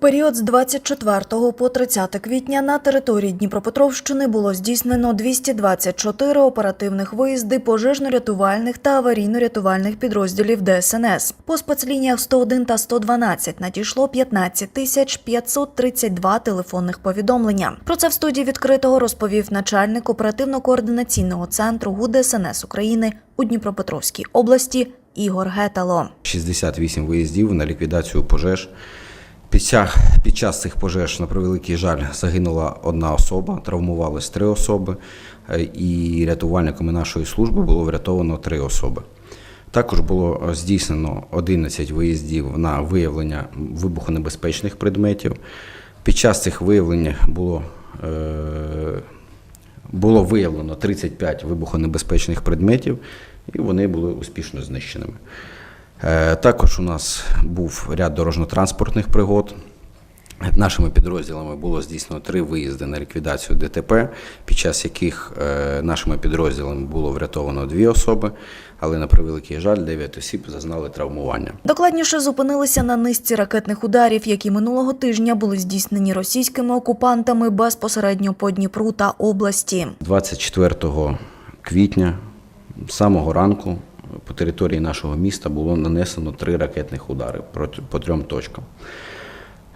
період з 24 по 30 квітня на території Дніпропетровщини було здійснено 224 оперативних виїзди пожежно-рятувальних та аварійно-рятувальних підрозділів ДСНС. По спецлініях 101 та 112 надійшло 15 тисяч 532 телефонних повідомлення. Про це в студії відкритого розповів начальник оперативно-координаційного центру ГУ ДСНС України у Дніпропетровській області Ігор Гетало. 68 виїздів на ліквідацію пожеж. Під час, цих пожеж, на превеликий жаль, загинула одна особа, травмувалось три особи, е, і рятувальниками нашої служби було врятовано три особи. Також було е, здійснено 11 виїздів на виявлення вибухонебезпечних предметів. Під час цих виявлень було, е, було виявлено 35 вибухонебезпечних предметів, і вони були успішно знищеними. Е, Також у нас був ряд дорожньо-транспортних пригод. Нашими підрозділами було здійснено три виїзди на ліквідацію ДТП, під час яких е, нашими підрозділами було врятовано дві особи, але на превеликий жаль, дев'ять осіб зазнали травмування. Докладніше зупинилися на низці ракетних ударів, які минулого тижня були здійснені російськими окупантами безпосередньо по Дніпру та області. 24 квітня самого ранку по території нашого міста було нанесено три ракетних удари по трьом точкам.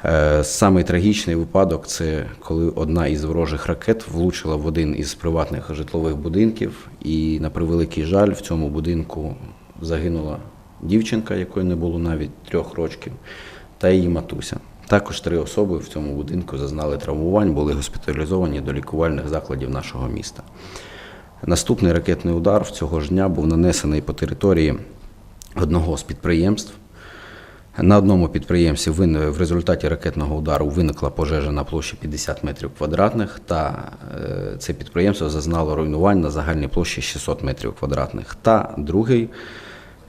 Е, Самий трагічний випадок це коли одна із ворожих ракет влучила в один із приватних житлових будинків, і на превеликий жаль, в цьому будинку загинула дівчинка, якої не було навіть трьох років, та її матуся. Також три особи в цьому будинку зазнали травмувань, були госпіталізовані до лікувальних закладів нашого міста. Наступний ракетний удар в цього ж дня був нанесений по території одного з підприємств. На одному підприємстві в результаті ракетного удару виникла пожежа на площі 50 метрів квадратних, та е, це підприємство зазнало руйнувань на загальній площі 600 метрів квадратних. Та другий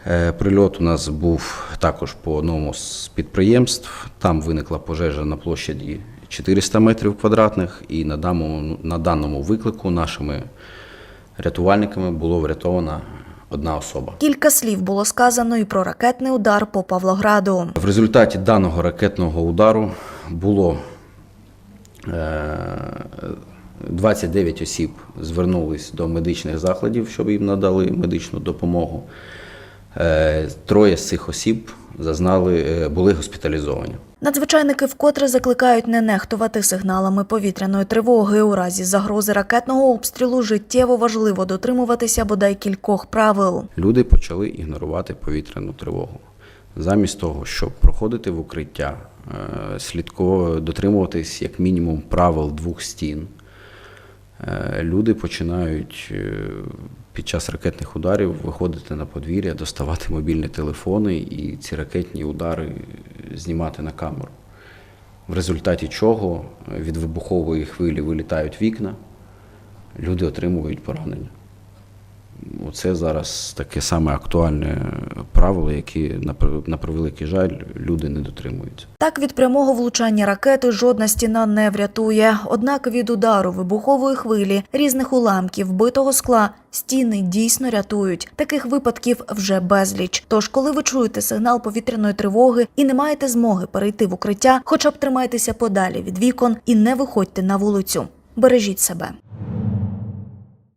е, прильот у нас був також по одному з підприємств. Там виникла пожежа на площаді 400 метрів квадратних, і на даному, виклику нашими рятувальниками було врятована одна особа. Кілька слів було сказано і про ракетний удар по Павлограду. В результаті даного ракетного удару було е, 29 осіб звернулись до медичних закладів, щоб їм надали медичну допомогу. Е, Троє з цих осіб зазнали, е, були госпіталізовані. Надзвичайники вкотре закликають не нехтувати сигналами повітряної тривоги. У разі загрози ракетного обстрілу життєво важливо дотримуватися бодай кількох правил. Люди почали ігнорувати повітряну тривогу. Замість того, щоб проходити в укриття, е, слідково дотримуватись як мінімум правил двох стін. Е, Люди починають е, під час ракетних ударів виходити на подвір'я, доставати мобільні телефони і ці ракетні удари знімати на камеру. В результаті чого від вибухової хвилі вилітають вікна, люди отримують поранення. Оце зараз таке саме актуальне правило, пр- на превеликий жаль люди не дотримуються. Так від прямого влучання ракети жодна стіна не врятує. Однак від удару вибухової хвилі, різних уламків, битого скла стіни дійсно рятують. Таких випадків вже безліч. Тож, коли ви чуєте сигнал повітряної тривоги і не маєте змоги перейти в укриття, хоча б тримайтеся подалі від вікон і не виходьте на вулицю. Бережіть себе.